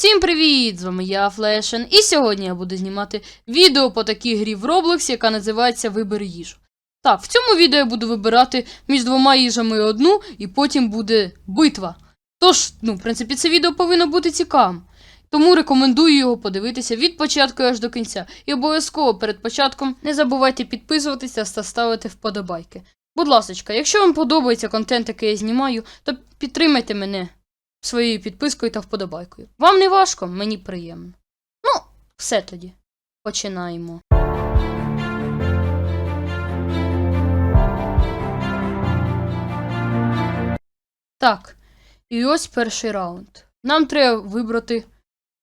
Всім привіт! З вами я, Флешен, і сьогодні я буду знімати відео по такій грі в Roblox, яка називається Вибери їжу. Так, в цьому відео я буду вибирати між двома їжами одну, і потім буде битва. Тож, ну, в принципі, це відео повинно бути цікавим. Тому рекомендую його подивитися від початку аж до кінця. І обов'язково перед початком не забувайте підписуватися та ставити вподобайки. Будь ласка, якщо вам подобається контент, який я знімаю, то підтримайте мене своєю підпискою та вподобайкою. Вам не важко, мені приємно. Ну, все тоді. Починаємо. Так, і ось перший раунд. Нам треба вибрати,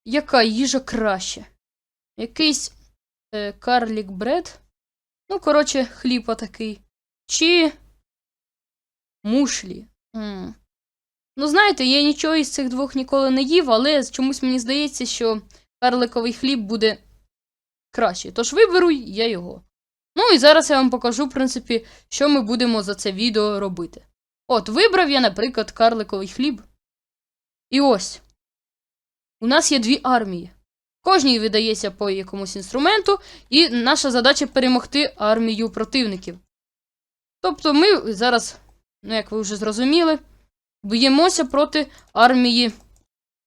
яка їжа краще. Якийсь е, карлік бред. Ну, коротше, хліб такий. Чи мушлі. Ну, знаєте, я нічого із цих двох ніколи не їв, але чомусь мені здається, що карликовий хліб буде краще. Тож виберу я його. Ну і зараз я вам покажу, в принципі, що ми будемо за це відео робити. От, вибрав я, наприклад, карликовий хліб. І ось. У нас є дві армії. Кожній видається по якомусь інструменту, і наша задача перемогти армію противників. Тобто ми зараз, ну як ви вже зрозуміли, б'ємося проти армії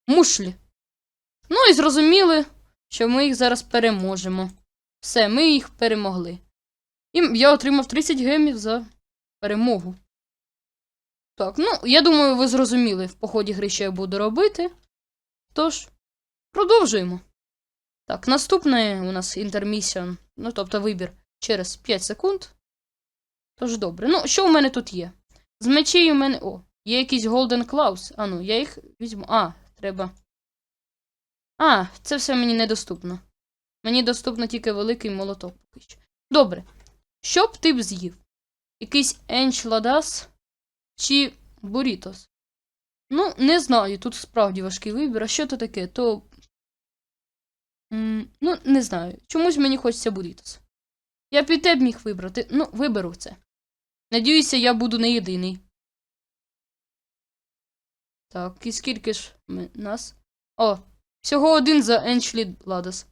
мушлі. Ну і зрозуміли, що ми їх зараз переможемо. Все, ми їх перемогли. І я отримав 30 гемів за перемогу. Так, ну, я думаю, ви зрозуміли в поході гри, що я буду робити. Тож, продовжуємо. Так, наступне у нас інтермісіон, ну тобто вибір через 5 секунд. Тож добре. Ну, що у мене тут є? З мечей у мене. О, є якісь Golden Claws. А ну, я їх візьму. А, треба. А, це все мені недоступно. Мені доступно тільки великий молоток поки що. Добре. Що б ти б з'їв? Якийсь енчладас чи бурітос? Ну, не знаю, тут справді важкий вибір. А що то таке? То. Ну, не знаю. Чомусь мені хочеться бурітос. Я б і те б міг вибрати. Ну, виберу це. Надіюся, я буду не єдиний. Так, і скільки ж ми нас? О, всього один за Енчлі Ладос.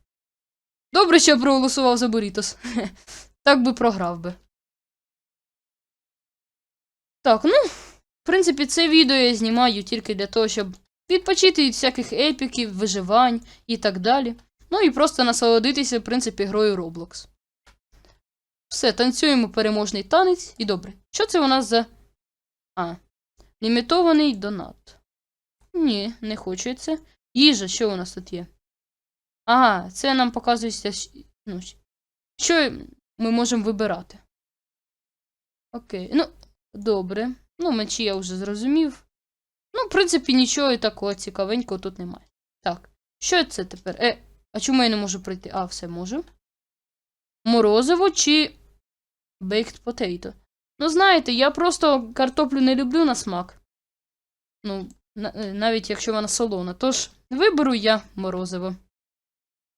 Добре, що я проголосував за Бурітос. так би програв би. Так, ну, в принципі, це відео я знімаю тільки для того, щоб відпочити від всяких епіків, виживань і так далі. Ну і просто насолодитися, в принципі, грою Roblox. Все, танцюємо переможний танець і добре. Що це у нас за. А. Лімітований донат. Ні, не хочу я це. Їжа, що у нас тут є? Ага, це нам показується. Ну, що ми можемо вибирати. Окей, ну, добре. Ну, мечі я вже зрозумів. Ну, в принципі, нічого такого цікавенького тут немає. Так, що це тепер? Е, а чому я не можу пройти? А, все можу. Морозиво чи baked potato? Ну, знаєте, я просто картоплю не люблю на смак. Ну, навіть якщо вона солона. Тож виберу я морозиво.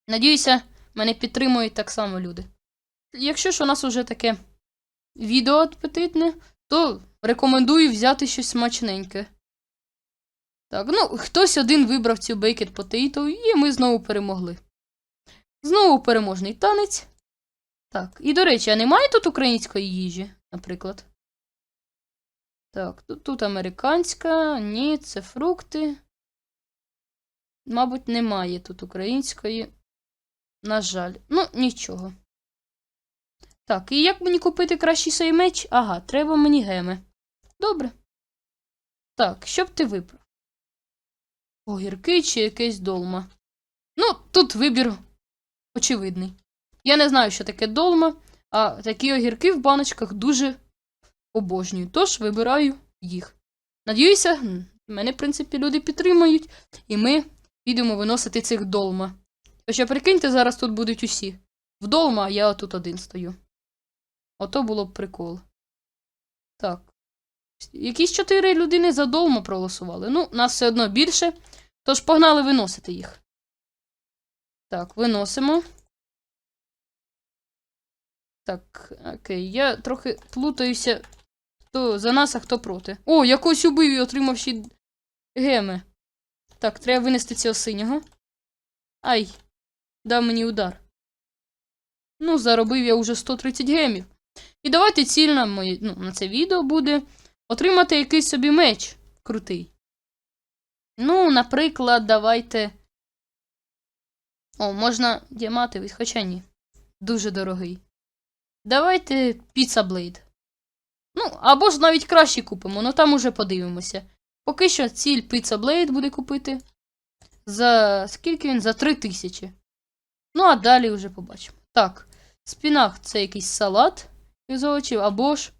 Надіюся, мене підтримують так само люди. Якщо ж у нас уже таке відео апетитне, то рекомендую взяти щось смачненьке. Так, ну, хтось один вибрав цю baked potato, і ми знову перемогли. Знову переможний танець. Так, і до речі, а немає тут української їжі, наприклад? Так, тут, тут американська, ні, це фрукти. Мабуть, немає тут української. На жаль. Ну, нічого. Так, і як мені купити кращий цей меч? Ага, треба мені геми. Добре. Так, що б ти вибрав? Огірки чи якесь долма? Ну, тут вибір очевидний. Я не знаю, що таке долма, а такі огірки в баночках дуже обожнюю. Тож вибираю їх. Надіюся, мене, в принципі, люди підтримують, і ми підемо виносити цих долма. Хоча прикиньте, зараз тут будуть усі. Вдолма, а я тут один стою. Ото було б прикол. Так. Якісь чотири людини за долма проголосували. Ну, нас все одно більше. Тож погнали виносити їх. Так, виносимо. Так, окей, я трохи плутаюся. Хто за нас, а хто проти. О, якось убив і отримав ще геми. Так, треба винести цього синього. Ай, дав мені удар. Ну, заробив я вже 130 гемів. І давайте ціль на, моє, ну, на це відео буде отримати якийсь собі меч крутий. Ну, наприклад, давайте. О, можна діаматовий, хоча ні. Дуже дорогий. Давайте Pizza Blade. Ну, або ж навіть краще купимо, ну там уже подивимося. Поки що ціль Pizza Blade буде купити. За скільки він? За 3 тисячі. Ну, а далі вже побачимо. Так, спінах це якийсь салат із овочів, або ж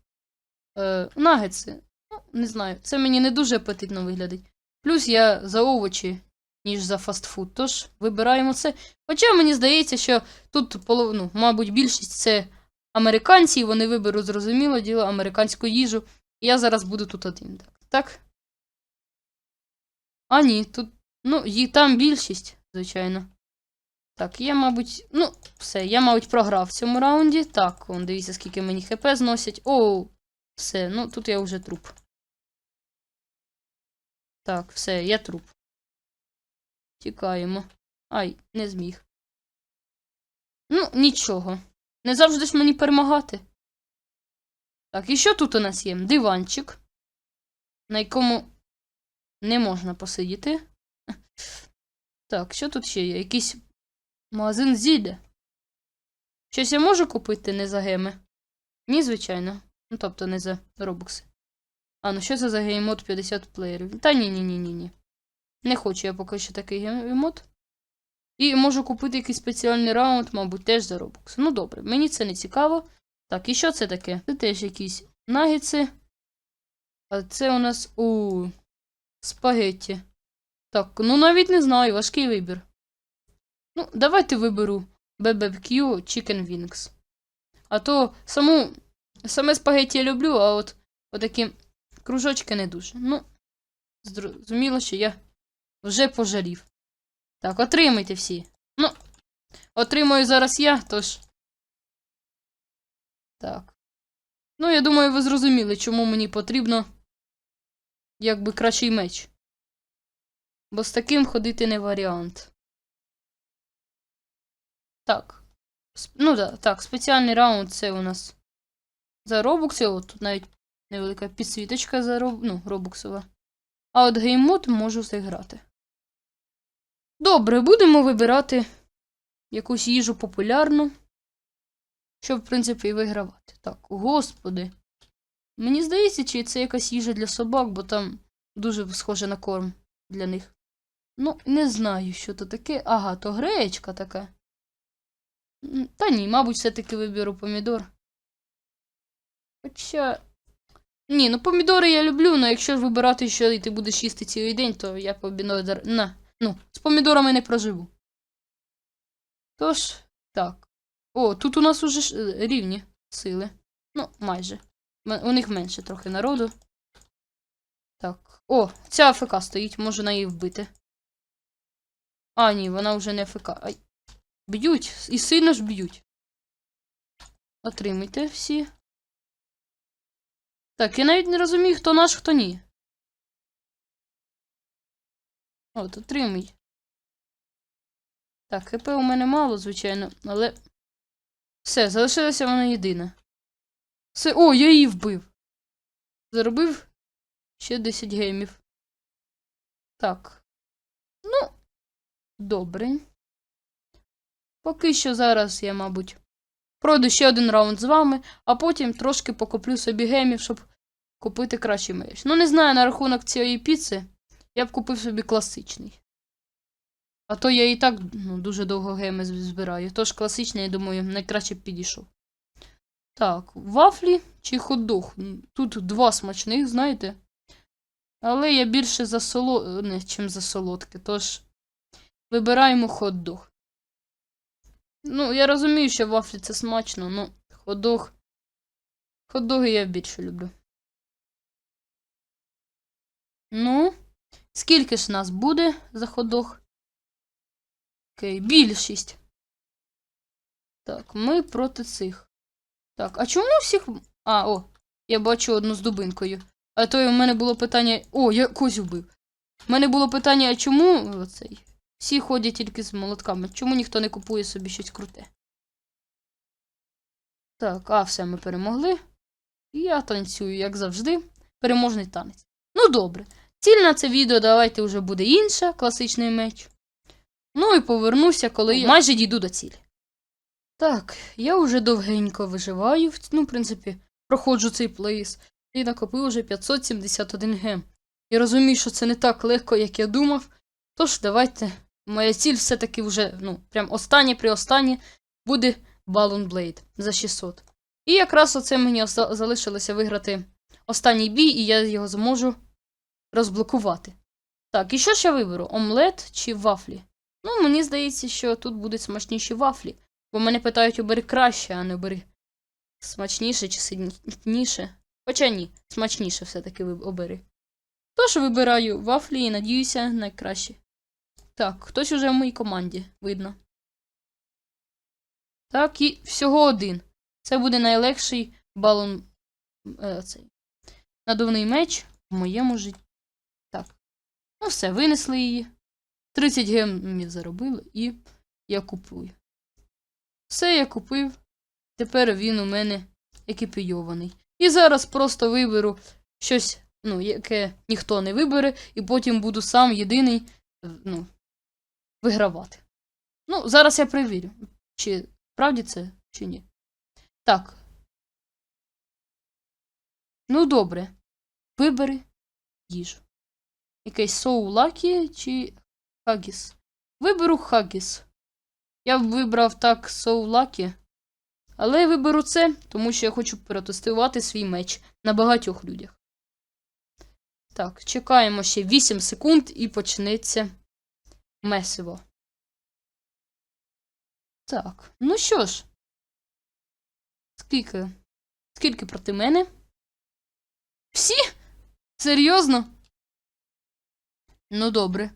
е, нагетси. Ну, не знаю, це мені не дуже апетитно виглядить. Плюс я за овочі, ніж за фастфуд. Тож вибираємо це. Хоча мені здається, що тут половину, мабуть, більшість це американці, і вони виберуть зрозуміло діло американську їжу. І я зараз буду тут один. Так. так? А, ні, тут. Ну, і там більшість, звичайно. Так, я, мабуть. Ну, все, я, мабуть, програв в цьому раунді. Так, он, дивіться, скільки мені хп зносять. Оу, все, ну тут я вже труп. Так, все, я труп. Тікаємо. Ай, не зміг. Ну, нічого. Не завжди ж мені перемагати. Так, і що тут у нас є? Диванчик, на якому не можна посидіти. Так, що тут ще є? Якийсь магазин зілля. Щось я можу купити не за геми? Ні, звичайно. Ну, тобто не за робокси. А, ну що це за геймод 50 плеєрів? Та ні, ні, ні, ні, ні. Не хочу я поки що такий геймод. І можу купити якийсь спеціальний раунд, мабуть, теж за робокс. Ну добре, мені це не цікаво. Так, і що це таке? Це теж якісь нагетси. А це у нас у спагетті. Так, ну навіть не знаю, важкий вибір. Ну, давайте виберу BBQ Chicken Wings. А то саму, саме спагетті я люблю, а от отакі кружочки не дуже. Ну, зрозуміло, що я вже пожалів. Так, отримайте всі. Ну, отримую зараз я, тож. Так. Ну, я думаю, ви зрозуміли, чому мені потрібно якби кращий меч. Бо з таким ходити не варіант. Так. Ну да, так, спеціальний раунд це у нас за робокси. От тут навіть невелика підсвіточка за роб... ну, робоксова. А от геймод можу зіграти. Добре, будемо вибирати якусь їжу популярну, щоб, в принципі, і вигравати. Так, господи. Мені здається, чи це якась їжа для собак, бо там дуже схоже на корм для них. Ну, не знаю, що то таке. Ага, то гречка така. Та ні, мабуть, все-таки виберу помідор. Хоча. Ні, ну помідори я люблю, але якщо вибирати, що і ти будеш їсти цілий день, то я помідор. На. Ну, з помідорами не проживу. Тож, так. О, тут у нас уже е, рівні сили. Ну, майже. У них менше трохи народу. Так. О, ця АФК стоїть, можу на її вбити. А, ні, вона вже не АФК. Ай. Б'ють, і сильно ж б'ють. Отримайте всі. Так, я навіть не розумію, хто наш, хто ні. От, отримуй. Так, ХП у мене мало, звичайно, але. Все, залишилася вона єдина. Все. О, я її вбив. Заробив ще 10 геймів. Так. Ну, добре. Поки що зараз я, мабуть, пройду ще один раунд з вами, а потім трошки покуплю собі геймів, щоб купити кращий меч. Ну, не знаю на рахунок цієї піци. Я б купив собі класичний. А то я і так ну, дуже довго геми збираю. Тож класичний, я думаю, найкраще б підійшов. Так, вафлі чи хот-дог? Тут два смачних, знаєте. Але я більше за соло... не, чим за солодке, тож вибираємо хот-дог. Ну, я розумію, що вафлі це смачно, ну, хот-дог. Я більше люблю. Ну, скільки ж нас буде за хот-дог? Окей, більшість. Так, ми проти цих. Так, а чому всіх. А, о, я бачу одну з дубинкою. А то у мене було питання. О, я когось вбив. У мене було питання, а чому оцей? Всі ходять тільки з молотками. Чому ніхто не купує собі щось круте? Так, а все, ми перемогли. Я танцюю, як завжди. Переможний танець. Ну добре. Ціль на це відео давайте вже буде інша, класичний меч. Ну і повернуся, коли я майже дійду до цілі. Так, я вже довгенько виживаю. Ну, в принципі, проходжу цей плейс. І накопив уже 571 гем. І розумію, що це не так легко, як я думав. Тож, давайте. Моя ціль все-таки вже, ну, прям останнє при останнє буде Balloon Blade за 600. І якраз оце мені залишилося виграти останній бій, і я його зможу розблокувати. Так, і що ж я виберу? Омлет чи вафлі? Ну, мені здається, що тут будуть смачніші вафлі. Бо мене питають, обери краще, а не обери смачніше чи сильніше. Хоча ні, смачніше все-таки обери. Тож вибираю вафлі і надіюся найкраще. Так, хтось уже в моїй команді, видно. Так, і всього один. Це буде найлегший балон. Е, цей. Надувний меч в моєму житті. Ну все, винесли її. 30 гемів заробили і я купую. Все я купив. Тепер він у мене екіпійований. І зараз просто виберу щось, ну, яке ніхто не вибере, і потім буду сам єдиний е, ну, вигравати. Ну, зараз я перевірю, чи справді це, чи ні. Так. Ну, добре. Вибери їжу. Якийсь соу лакі чи хагіс. Виберу хагіс. Я вибрав так соу лакі. Але я виберу це, тому що я хочу протестувати свій меч на багатьох людях. Так, чекаємо ще 8 секунд і почнеться месиво. Так, ну що ж. Скільки? Скільки проти мене? Всі? Серйозно? Ну, добре.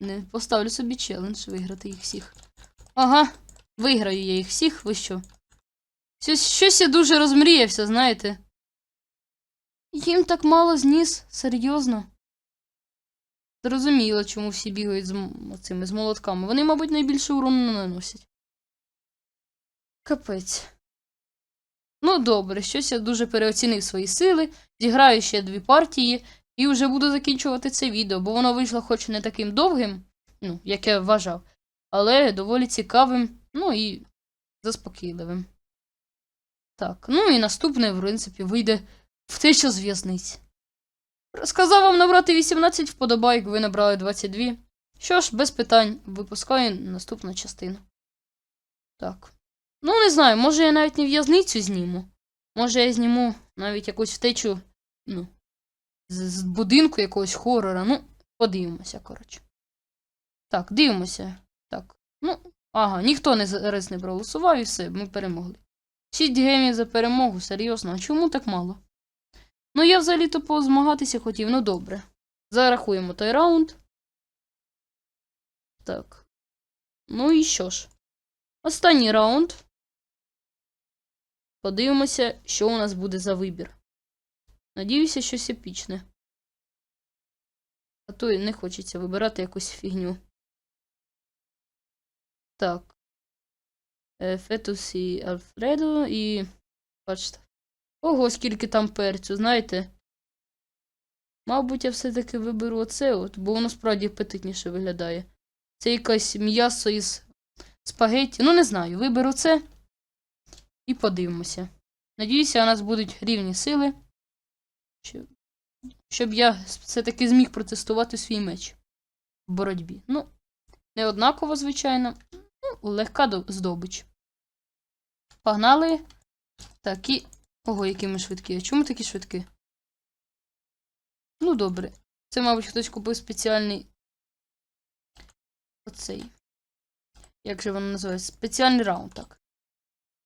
Не поставлю собі челендж виграти їх всіх. Ага, виграю я їх всіх, ви що? Щось, щось я дуже розмріявся, знаєте. Їм так мало зніс, серйозно. Зрозуміло, чому всі бігають з цими з молотками. Вони, мабуть, найбільше урону наносять. Капець. Ну, добре, щось я дуже переоцінив свої сили. Зіграю ще дві партії і вже буду закінчувати це відео, бо воно вийшло хоч не таким довгим, ну, як я вважав, але доволі цікавим, ну і заспокійливим. Так, ну і наступне, в принципі, вийде втеча з в'язниці. Сказав вам набрати 18 вподобайок, ви набрали 22. Що ж, без питань, випускаю наступну частину. Так. Ну, не знаю, може я навіть не в'язницю зніму. Може я зніму навіть якусь втечу, ну, з, будинку якогось хорора. Ну, подивимося, коротше. Так, дивимося. Так. Ну, ага, ніхто не зараз не проголосував і все, ми перемогли. 6 гемів за перемогу, серйозно, а чому так мало? Ну, я взагалі-то позмагатися хотів, ну добре. Зарахуємо той раунд. Так. Ну і що ж? Останній раунд. Подивимося, що у нас буде за вибір. Надіюся, щось епічне. А то й не хочеться вибирати якусь фігню. Так. Е, Фетус і Альфредо і. Бачите. Ого, скільки там перцю, знаєте. Мабуть, я все-таки виберу оце, от, бо воно справді апетитніше виглядає. Це якесь м'ясо із спагетті. Ну, не знаю, виберу це і подивимося. Надіюся, у нас будуть рівні сили, щоб, я все-таки зміг протестувати свій меч в боротьбі. Ну, не однаково, звичайно. Ну, легка здобич. Погнали. Так, і. Ого, які ми швидкі. А чому такі швидкі? Ну, добре. Це, мабуть, хтось купив спеціальний. Оцей. Як же воно називається? Спеціальний раунд, так.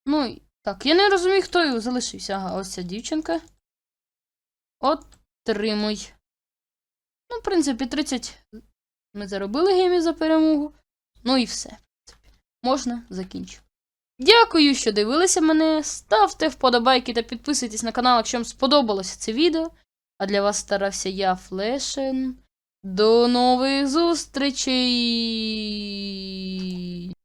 Ну, так, я не розумію, хто його залишився. Ага, ось ця дівчинка. Отримуй. Ну, в принципі, 30 ми заробили гемів за перемогу. Ну і все. Можна закінчити. Дякую, що дивилися мене. Ставте вподобайки та підписуйтесь на канал, якщо вам сподобалося це відео. А для вас старався я Флешен. До нових зустрічей.